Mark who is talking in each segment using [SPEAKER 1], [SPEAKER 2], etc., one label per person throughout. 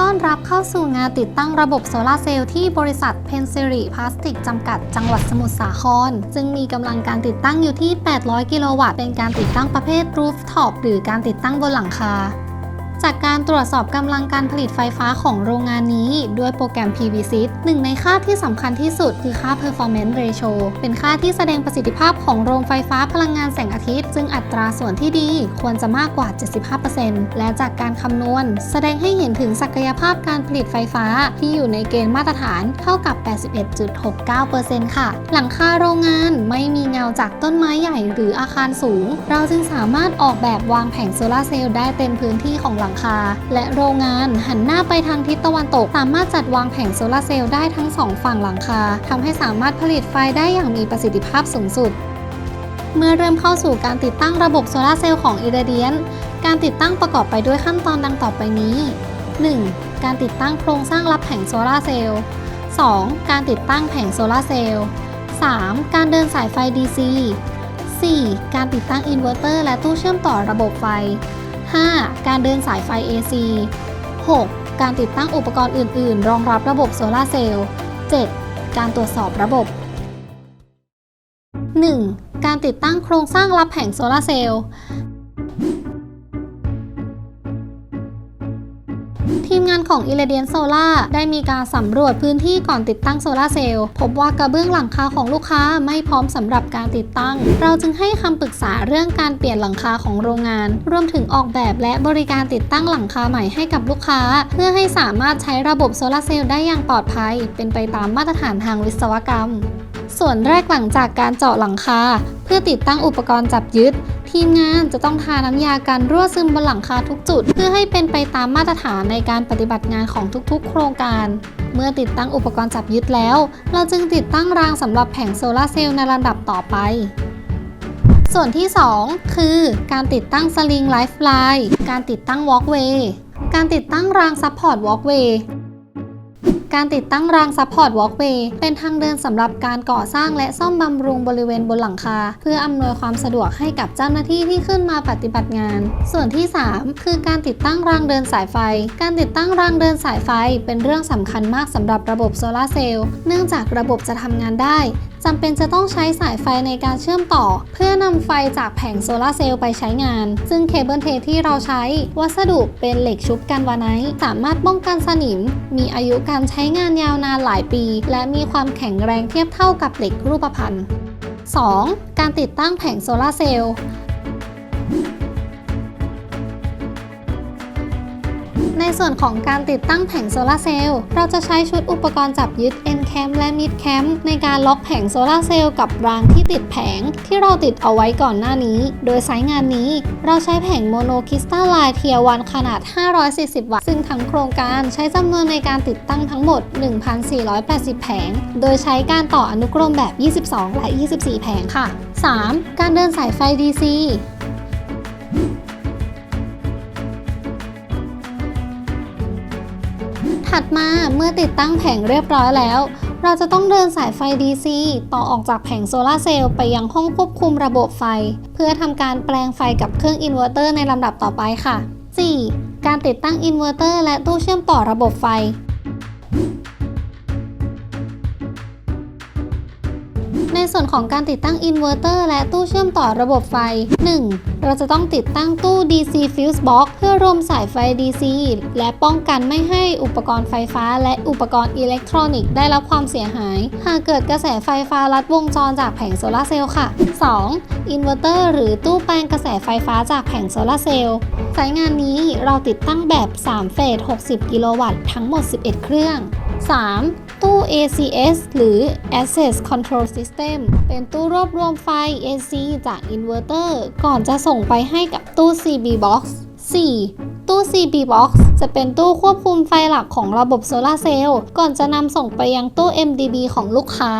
[SPEAKER 1] ต้อนรับเข้าสู่งานติดตั้งระบบโซลาร์เซลล์ที่บริษัทเพนซิริพลาสติกจำกัดจังหวัดสมุทรสาคร ซึ่งมีกำลังการติดตั้งอยู่ที่ 800 กิโลวัตต์ เป็นการติดตั้งประเภทรูฟท็อปหรือการติดตั้งบนหลังคา จากการตรวจสอบกำลังการผลิตไฟฟ้าของโรงงานนี้ ด้วยโปรแกรม PVSys หนึ่งในค่าที่สำคัญที่สุดคือค่า Performance Ratio เป็นค่าที่แสดงประสิทธิภาพของโรงไฟฟ้าพลังงานแสงอาทิตย์ ซึ่งอัตราส่วนที่ดีควรจะมากกว่า 75%และจากการคำนวณ แสดงให้เห็นถึงศักยภาพการผลิตไฟฟ้าที่อยู่ในเกณฑ์มาตรฐานเท่ากับ 81.69%ค่ะ หลังคาโรงงานไม่มีเงาจากต้นไม้ใหญ่หรืออาคารสูง เราจึงสามารถออกแบบวางแผงโซลาร์เซลล์ได้เต็มพื้นที่ของหลังคา และโรงงานหันหน้าไปทางทิศตะวันตก สามารถจัดวางแผงโซลาร์เซลล์ได้ทั้งสองฝั่งหลังคาทำให้สามารถผลิตไฟได้อย่างมีประสิทธิภาพสูงสุด เมื่อเริ่มเข้าสู่การติดตั้งระบบโซลาร์เซลล์ของ i r r a d i a n การติดตั้งประกอบไปด้วยขั้นตอนดังต่อไปนี้ 1. การติดตั้งโครงสร้างรับแผงโซลาร์เซลล์ 2. การติดตั้งแผงโซลาร์เซลล์ 3. การเดินสายไฟ DC 4. การติดตั้งอินเวอร์เตอร์และตู้เชื่อมต่อระบบไฟ 5. การเดินสายไฟ AC 6. การติดตั้งอุปกรณ์อื่น ๆ รองรับระบบโซลาเซลล์ 7. การตรวจสอบระบบ 1. การติดตั้งโครงสร้างรับแผงโซลาเซลล์ ทีมงานของ i r r a d i a n Solar ได้มีการสำรวจพื้นที่ก่อนติดตั้งโซลาร์เซลล์พบว่ากระเบื้องหลังคาของลูกค้าไม่พร้อมสำหรับการติดตั้ง เราจึงให้คำปรึกษาเรื่องการเปลี่ยนหลังคาของโรงงาน รวมถึงออกแบบและบริการติดตั้งหลังคาใหม่ให้กับลูกค้า เพื่อให้สามารถใช้ระบบโซลาร์เซลล์ได้อย่างปลอดภัย เป็นไปตามมาตรฐานทางวิศวกรรม ส่วนแรกหลังจากการเจาะหลังคา เพื่อติดตั้งอุปกรณ์จับยึด ทีมงานจะต้องทาน้ำยากันรั่วซึมบนหลังคาทุกจุด เพื่อให้เป็นไปตามมาตรฐานในการปฏิบัติงานของทุกๆ โครงการ เมื่อติดตั้งอุปกรณ์จับยึดแล้ว เราจึงติดตั้งรางสำหรับแผงโซลาร์เซลล์ในลำดับต่อไปส่วนที่ 2 คือการติดตั้งสลิงไลฟ์ไลน์ การติดตั้งวอล์กเวย์ การติดตั้งรางซัพพอร์ตวอล์กเวย์ การติดตั้งรางซัพพอร์ตวอล์กเวย์เป็นทางเดินสำหรับการก่อสร้างและซ่อมบำรุงบริเวณบนหลังคา เพื่ออำนวยความสะดวกให้กับเจ้าหน้าที่ที่ขึ้นมาปฏิบัติงาน ส่วนที่ 3 คือการติดตั้งรางเดินสายไฟ การติดตั้งรางเดินสายไฟ เป็นเรื่องสำคัญมากสำหรับระบบโซลาเซลล์เนื่องจากระบบจะทำงานได้จำเป็นจะต้องใช้สายไฟในการเชื่อมต่อ เพื่อนำไฟจากแผงโซลาเซลล์ไปใช้งาน ซึ่งเคเบิลเทที่เราใช้ วัสดุเป็นเหล็กชุบกันวาไนท์สามารถป้องกันสนิม มีอายุการใช้ช้งานยาวนานหลายปี และมีความแข็งแรงเทียบเท่ากับเหล็กรูปพรรณ 2. การติดตั้งแผงโซลาร์เซลล์ ส่วนของการติดตั้งแผงโซลาร์เซลล์เราจะใช้ชุดอุปกรณ์จับยึด End Cam และ Mid Cam ในการล็อกแผงโซลาร์เซลล์กับรางที่ติดแผงที่เราติดเอาไว้ก่อนหน้านี้ โดยสายงานนี้เราใช้แผงโมโนคริสตัลไลน์เทียวันขนาด 540 วัตต์ ซึ่งทั้งโครงการใช้จำนวนในการติดตั้งทั้งหมด 1,480 แผง โดยใช้การต่ออนุกรมแบบ 22 และ 24 แผงค่ะ 3. การเดินสายไฟ DC ถัดมาเมื่อติดตั้งแผงเรียบร้อยแล้ว เราจะต้องเดินสายไฟ DC ต่อออกจากแผงโซลาเซลล์ไปยังห้องควบคุมระบบไฟ เพื่อทำการแปลงไฟกับเครื่องอินเวอร์เตอร์ในลำดับต่อไปค่ะ 4. การติดตั้งอินเวอร์เตอร์และตู้เชื่อมต่อระบบไฟ ส่วนของการติดตั้งอินเวอร์เตอร์และตู้เชื่อมต่อระบบไฟ 1. เราจะต้องติดตั้งตู้ DC Fuse Box เพื่อรวมสายไฟ DC และป้องกันไม่ให้อุปกรณ์ไฟฟ้า และอุปกรณ์อิเล็กทรอนิกส์ได้รับความเสียหาย หากเกิดกระแสไฟฟ้าลัดวงจรจากแผงโซลาเซลล์ค่ะ 2. อินเวอร์เตอร์หรือตู้แปลงกระแสไฟฟ้าจากแผงโซลาเซลล์สายงานนี้เราติดตั้งแบบ 3 เฟส 60 กิโลวัตต์ทั้งหมด 11 เครื่อง 3. ตู้ ACS หรือ Access Control System เป็นตู้รวบรวมไฟ AC จากอินเวอร์เตอร์ก่อนจะส่งไปให้กับตู้ CB Box 4. ตู้ CB Box จะเป็นตู้ควบคุมไฟหลักของระบบโซลาเซลล์ก่อนจะนำส่งไปยังตู้ MDB ของลูกค้า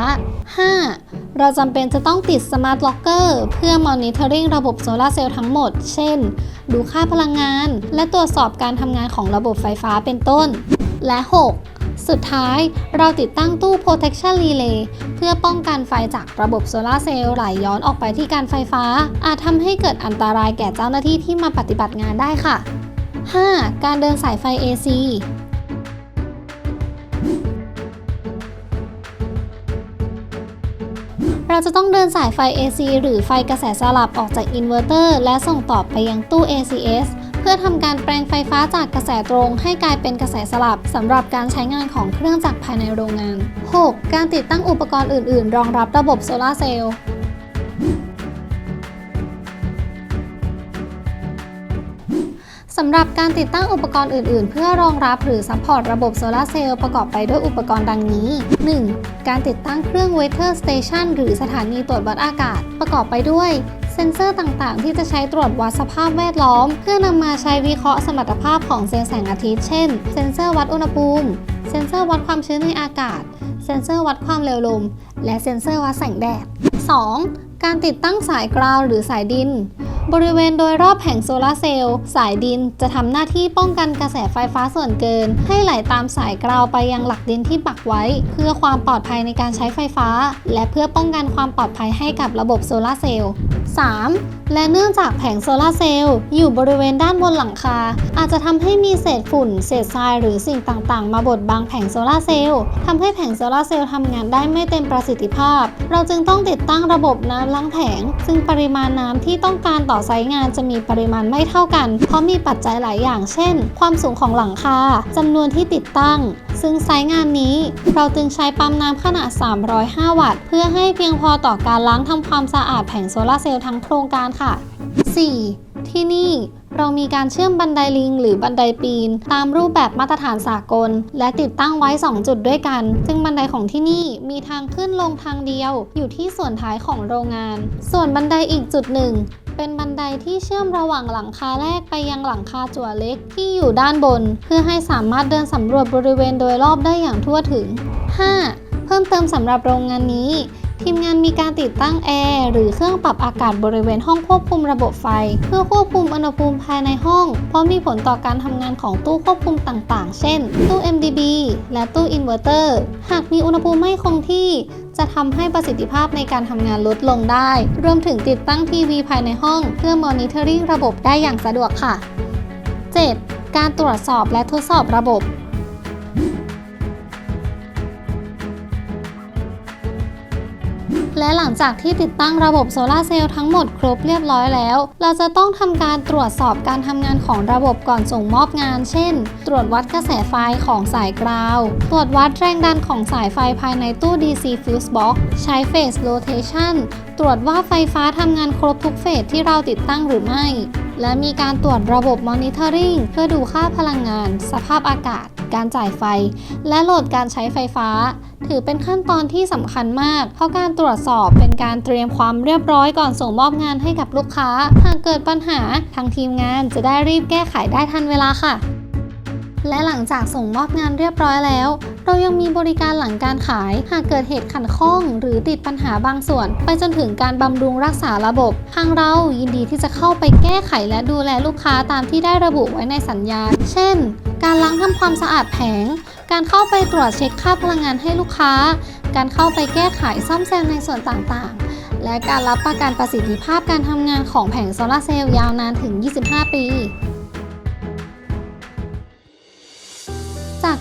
[SPEAKER 1] 5. เราจำเป็นจะต้องติด Smart Locker เพื่อ Monitoring ระบบโซลาเซลล์ทั้งหมด เช่น ดูค่าพลังงาน และตรวจสอบการทำงานของระบบไฟฟ้าเป็นต้น และ 6. สุดท้ายเราติดตั้งตู้ protection relay เพื่อป้องกันไฟจากระบบโซลาเซลล์ไหลย้อนออกไปที่การไฟฟ้า อาจทำให้เกิดอันตรายแก่เจ้าหน้าที่ที่มาปฏิบัติงานได้ค่ะ 5. การเดินสายไฟ AC เราจะต้องเดินสายไฟ AC หรือไฟกระแสสลับออกจากอินเวอร์เตอร์และส่งต่อไปยังตู้ ACS เพื่อทำการแปลงไฟฟ้าจากกระแสตรง ให้กลายเป็นกระแสสลับสำหรับการใช้งานของเครื่องจักรภายในโรงงาน 6. การติดตั้งอุปกรณ์อื่น ๆ รองรับระบบโซลาร์เซลล์ สำหรับการติดตั้งอุปกรณ์อื่น ๆ เพื่อรองรับหรือซัพพอร์ตระบบโซลาร์เซลล์ประกอบไปด้วยอุปกรณ์ดังนี้ 1. การติดตั้งเครื่อง Weather Station หรือสถานีตรวจวัดอากาศ ประกอบไปด้วยเซ็นเซอร์ต่าง ๆ ที่จะใช้ตรวจวัดสภาพแวดล้อม เพื่อนำมาใช้วิเคราะห์สมรรถภาพของเซลล์แสงอาทิตย์ เช่น เซ็นเซอร์วัดอุณหภูมิ เซ็นเซอร์วัดความชื้นในอากาศ เซ็นเซอร์วัดความเร็วลม และเซ็นเซอร์วัดแสงแดด 2. การติดตั้งสายกราวหรือสายดิน บริเวณโดยรอบแผงโซลาร์เซลล์สายดินจะทำหน้าที่ป้องกันกระแสไฟฟ้าส่วนเกิน ให้ไหลตามสายกราวไปยังหลักดินที่ปักไว้ เพื่อความปลอดภัยในการใช้ไฟฟ้า และเพื่อป้องกันความปลอดภัยให้กับระบบโซลาร์เซลล์ 3. และเนื่องจากแผงโซลาร์เซลล์อยู่บริเวณด้านบนหลังคา อาจจะทำให้มีเศษฝุ่น เศษทรายหรือสิ่งต่างๆ มาบดบังแผงโซลาร์เซลล์ทำให้แผงโซลาร์เซลล์ทำงานได้ไม่เต็มประสิทธิภาพ เราจึงต้องติดตั้งระบบน้ำล้างแผง ซึ่งปริมาณน้ำที่ต้องการต่อไซต์งานจะมีปริมาณไม่เท่ากัน เพราะมีปัจจัยหลายอย่าง เช่น ความสูงของหลังคาจำนวนที่ติดตั้ง ซึ่งไซต์งานนี้ เราจึงใช้ปั๊มน้ำขนาด 305 วัตต์ เพื่อให้เพียงพอต่อการล้างทำความสะอาดแผงโซลาร์เซลล์ทั้งโครงการค่ะ 4. ที่นี่เรามีการเชื่อมบันไดลิง หรือบันไดปีน ตามรูปแบบมาตรฐานสากล และติดตั้งไว้ 2 จุดด้วยกัน ซึ่งบันไดของที่นี่มีทางขึ้นลงทางเดียว อยู่ที่ส่วนท้ายของโรงงาน ส่วนบันไดอีกจุดหนึ่ง เป็นบันไดที่เชื่อมระหว่างหลังคาแรกไปยังหลังคาจั่วเล็กที่อยู่ด้านบน เพื่อให้สามารถเดินสำรวจบริเวณโดยรอบได้อย่างทั่วถึง 5. เพิ่มเติมสำหรับโรงงานนี้ ทีมงานมีการติดตั้งแอร์หรือเครื่องปรับอากาศบริเวณห้องควบคุมระบบไฟ เพื่อควบคุมอุณหภูมิภายในห้อง เพราะมีผลต่อการทำงานของตู้ควบคุมต่างๆ เช่น ตู้ MDB และตู้อินเวอร์เตอร์ หากมีอุณหภูมิไม่คงที่จะทำให้ประสิทธิภาพในการทำงานลดลงได้ รวมถึงติดตั้งทีวีภายในห้อง เพื่อมอนิเตอร์ริงระบบได้อย่างสะดวกค่ะ 7. การตรวจสอบและทดสอบระบบ และหลังจากที่ติดตั้งระบบโซลาเซลล์ทั้งหมดครบเรียบร้อยแล้ว เราจะต้องทำการตรวจสอบการทำงานของระบบก่อนส่งมอบงาน เช่น ตรวจวัดกระแสไฟของสายกราว ตรวจวัดแรงดันของสายไฟภายในตู้ DC Fuse Box ใช้ Phase Rotation ตรวจว่าไฟฟ้าทำงานครบทุกเฟสที่เราติดตั้งหรือไม่ และมีการตรวจระบบ Monitoring เพื่อดูค่าพลังงาน สภาพอากาศ การจ่ายไฟ และโหลดการใช้ไฟฟ้า ถือเป็นขั้นตอนที่สำคัญมาก เพราะการตรวจสอบเป็นการเตรียมความเรียบร้อยก่อนส่งมอบงานให้กับลูกค้า หากเกิดปัญหาทางทีมงานจะได้รีบแก้ไขได้ทันเวลาค่ะ และหลังจากส่งมอบงานเรียบร้อยแล้ว เรายังมีบริการหลังการขาย หากเกิดเหตุขัดข้อง หรือติดปัญหาบางส่วน ไปจนถึงการบำรุงรักษาระบบ ทางเรายินดีที่จะเข้าไปแก้ไขและดูแลลูกค้าตามที่ได้ระบุไว้ในสัญญา เช่น การล้างทำความสะอาดแผง การเข้าไปตรวจเช็คค่าพลังงานให้ลูกค้า การเข้าไปแก้ไขซ่อมแซมในส่วนต่างๆ และการรับประกันประสิทธิภาพการทำงานของแผงโซลาร์เซลล์ยาวนานถึง 25 ปี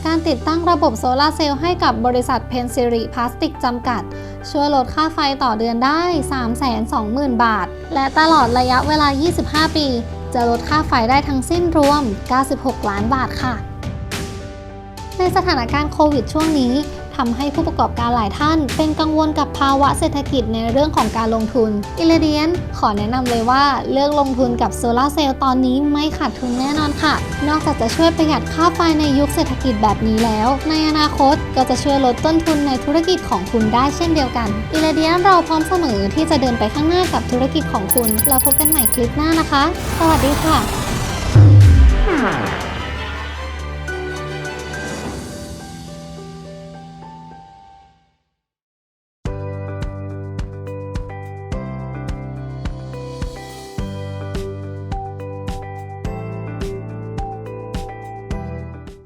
[SPEAKER 1] การติดตั้งระบบโซลาร์เซลล์ให้กับบริษัทเพนซิริพลาสติกจำกัด ช่วยลดค่าไฟต่อเดือนได้ 320,000 บาท และตลอดระยะเวลา 25 ปี จะลดค่าไฟได้ทั้งสิ้นรวม 96 ล้านบาทค่ะ ในสถานการณ์โควิดช่วงนี้ ทำให้ผู้ประกอบการหลายท่าน เป็นกังวลกับภาวะเศรษฐกิจในเรื่องของการลงทุน i l l a d i e n ขอแนะนำเลยว่าเลือกลงทุนกับโซลาเซลล์ตอนนี้ไม่ขาดทุนแน่นอนค่ะ นอกจากจะช่วยประหยัดค่าไฟในยุคเศรษฐกิจแบบนี้แล้ว ในอนาคตก็จะช่วยลดต้นทุนในธุรกิจของคุณได้เช่นเดียวกัน i l l a d i e n เราพร้อมเสมอที่จะเดินไปข้างหน้ากับธุรกิจของคุณ แล้วพบกันใหม่คลิปหน้านะคะ สวัสดีค่ะ